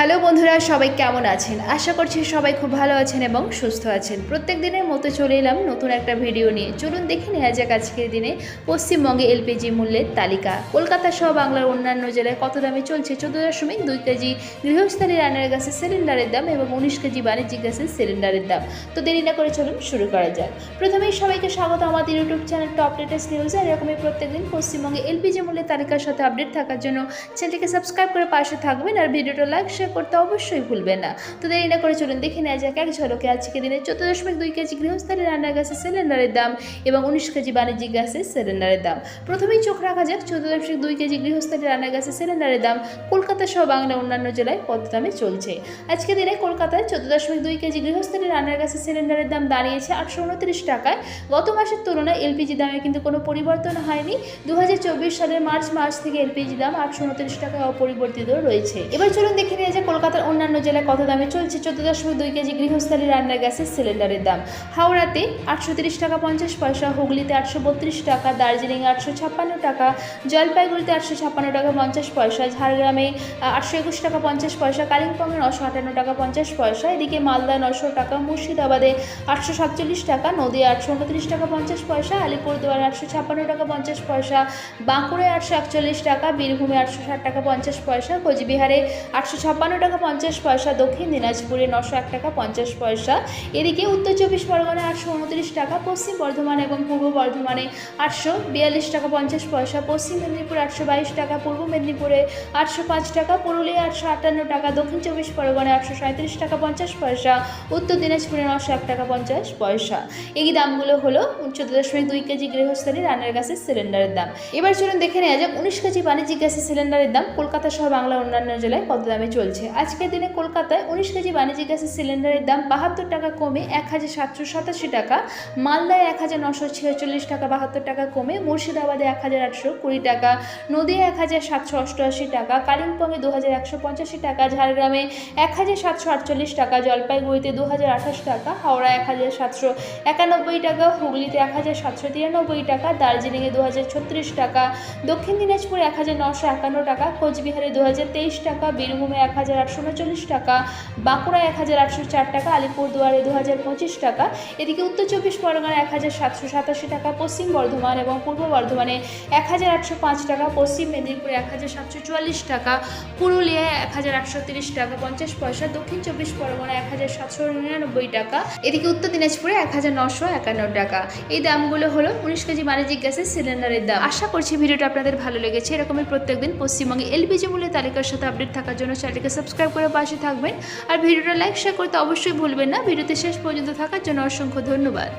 Hello বন্ধুরা, সবাই কেমন আছেন? আশা করছি সবাই খুব ভালো আছেন এবং সুস্থ আছেন। প্রত্যেক দিনের মতো চলে এলাম নতুন একটা ভিডিও নিয়ে। চলুন দেখে নেওয়া যাক আজকের দিনে পশ্চিমবঙ্গে এলপিজি মূল্যের তালিকা। কলকাতা সহ বাংলার অন্যান্য জেলায় কত দামে চলছে? চোদ্দ দশমিক দুই কেজি গৃহস্থালী রান্নার গ্যাসের সিলিন্ডারের দাম এবং উনিশ কেজি বাণিজ্যিক গ্যাসের সিলিন্ডারের দাম। তো দেরি না করে চলুন শুরু করা যাক। প্রথমেই সবাইকে স্বাগত আমাদের YouTube channel top latest news. এরকমই প্রত্যেকদিন পশ্চিমবঙ্গে এলপিজি মূল্যের তালিকার সাথে আপডেট থাকার জন্য চ্যানেলটিকে সাবস্ক্রাইব করে পাশে থাকবেন। আর ভিডিওটা লাইক শেয়ার করতে অবশ্যই ভুলবেন না। তো দেরি না করে চলুন দেখে নেওয়া যাক, এক ঝলকে আজকে দিনে চোদ্দ দশমিক দুই কেজি গৃহস্থালী রান্নার গ্যাসের সিলিন্ডারের দাম এবং উনিশ কেজি বাণিজ্যিক গ্যাসের সিলিন্ডারের দাম। প্রথমেই চোখ রাখা যাক, চোদ্দ দশমিক দুই কেজি গৃহস্থালী রান্নার গ্যাসের সিলিন্ডারের দাম কলকাতা সহ বাংলা অন্যান্য জেলায় কত দামে চলছে? আজকে দিনে কলকাতায় চোদ্দ দশমিক দুই কেজি গৃহস্থালী রান্নার গ্যাসের সিলিন্ডারের দাম দাঁড়িয়েছে আটশো উনত্রিশ টাকায়। গত মাসের তুলনায় এলপিজি দামে কিন্তু কোনো পরিবর্তন হয়নি। দু হাজার চব্বিশ সালের মার্চ মাস থেকে এলপিজি দাম আটশো উনত্রিশ টাকায় অপরিবর্তিত রয়েছে। এবার চলুন দেখে নিয়ে যে কলকাতার অন্যান্য জেলায় কত দামে চলছে চোদ্দ দশমিক দুই কেজি গৃহস্থালী রান্নার গ্যাসের সিলিন্ডারের দাম। হাওড়াতে আটশো তিরিশ টাকা পঞ্চাশ পয়সা, হুগলিতে আটশো বত্রিশ টাকা দার্জিলিংয়ে আটশো ছাপ্পান্ন টাকা, জলপাইগুড়িতে আটশো ছাপ্পান্ন টাকা পঞ্চাশ পয়সা, ঝাড়গ্রামে আটশো একুশ টাকা পঞ্চাশ পয়সা, কালিম্পংয়ে নশো আটান্ন টাকা পঞ্চাশ পয়সা, এদিকে মালদা নশো টাকা, মুর্শিদাবাদে আটশো সাতচল্লিশ টাকা নদী আটশো উনত্রিশ টাকা পঞ্চাশ পয়সা, আলিপুরদুয়ারে আটশো ছাপ্পান্ন টাকা পঞ্চাশ পয়সা, বাঁকুড়ায় আটশো একচল্লিশ টাকা, বীরভূমে আটশো ষাট টাকা পঞ্চাশ পয়সা, কোচবিহারে আটশো ছাপ্পান্ন টাকা পঞ্চাশ পয়সা, দক্ষিণ দিনাজপুরে নশো এক টাকা পঞ্চাশ পয়সা। এদিকে উত্তর চব্বিশ পরগনায় আটশো উনত্রিশ টাকা, পশ্চিম বর্ধমান এবং পূর্ব বর্ধমানে আটশো বিয়াল্লিশ টাকা পঞ্চাশ পয়সা, পশ্চিম মেদিনীপুরে আটশো বাইশ টাকা, পূর্ব মেদিনীপুরে আটশো পাঁচ টাকা, পুরুলিয়া আটশো আটান্ন টাকা, দক্ষিণ চব্বিশ পরগনায় আটশো সাঁত্রিশ টাকা পঞ্চাশ পয়সা, উত্তর দিনাজপুরে নশো এক টাকা পঞ্চাশ পয়সা। এই দামগুলো হলো চোদ্দ দশমিক দুই কেজি গৃহস্থালী রান্নার গ্যাসের সিলিন্ডারের দাম। এবার চলুন দেখে নেওয়া যাক, উনিশ কেজি বাণিজ্যিক গ্যাসের সিলিন্ডারের দাম কলকাতা সহ বাংলা অন্যান্য জেলায় কত দামে চলছে। আজকের দিনে কলকাতায় উনিশ কেজি বাণিজ্যিক গ্যাসের সিলিন্ডারের দাম বাহাত্তর টাকা কমে এক হাজার সাতশো সাতাশি টাকা। মালদায় এক হাজার নশো ছেচল্লিশ টাকা বাহাত্তর টাকা কমে। মুর্শিদাবাদে এক হাজার আটশো কুড়ি টাকা। নদিয়া এক হাজার সাতশো অষ্টআশি টাকা। কালিম্পংয়ে দু হাজার একশো পঁচাশি টাকা। ঝাড়গ্রামে এক হাজার সাতশো আটচল্লিশ টাকা। জলপাইগুড়িতে দু হাজার আঠাশ টাকা। হাওড়া এক হাজার সাতশো একানব্বই টাকা। হুগলিতে এক হাজার সাতশো তিরানব্বই টাকা। দার্জিলিংয়ে দু হাজার ছত্রিশ টাকা। দক্ষিণ দিনাজপুরে এক হাজার নশো একান্ন টাকা। কোচবিহারে দু হাজার তেইশ টাকা। বীরভূমে এক হাজার আটশো উনচল্লিশ টাকা, বাঁকুড়া এক হাজার আটশো চার টাকা, আলিপুরদুয়ারে দু হাজার পঁচিশ টাকা। এদিকে উত্তর চব্বিশ পরগনা এক হাজার সাতশো সাতাশি টাকা, পশ্চিম বর্ধমান এবং পূর্ব বর্ধমানে এক হাজার আটশো পাঁচ টাকা, পশ্চিম মেদিনীপুরে এক হাজার সাতশো চুয়াল্লিশ টাকা, পুরুলিয়ায় এক হাজার আটশো তিরিশ টাকা, পঞ্চাশ পয়সা, দক্ষিণ চব্বিশ পরগনা এক হাজার সাতশো নিরানব্বই টাকা। এদিকে উত্তর দিনাজপুরে এক হাজার নশো একান্ন টাকা। এই দামগুলো হলো উনিশ কেজি বাণিজ্যিক গ্যাসের সিলিন্ডারের দাম। আশা করছি ভিডিওটা আপনাদের ভালো লেগেছে। এরকমই প্রত্যেকদিন পশ্চিমবঙ্গে এলপিজি মূল্যের তালিকার সাথে আপডেট থাকার জন্য চ্যানেলটিকে সাবস্ক্রাইব করে পাশে থাকবেন। আর ভিডিওটা লাইক, শেয়ার করতে অবশ্যই ভুলবেন না। ভিডিওতে শেষ পর্যন্ত থাকার জন্য অসংখ্য ধন্যবাদ।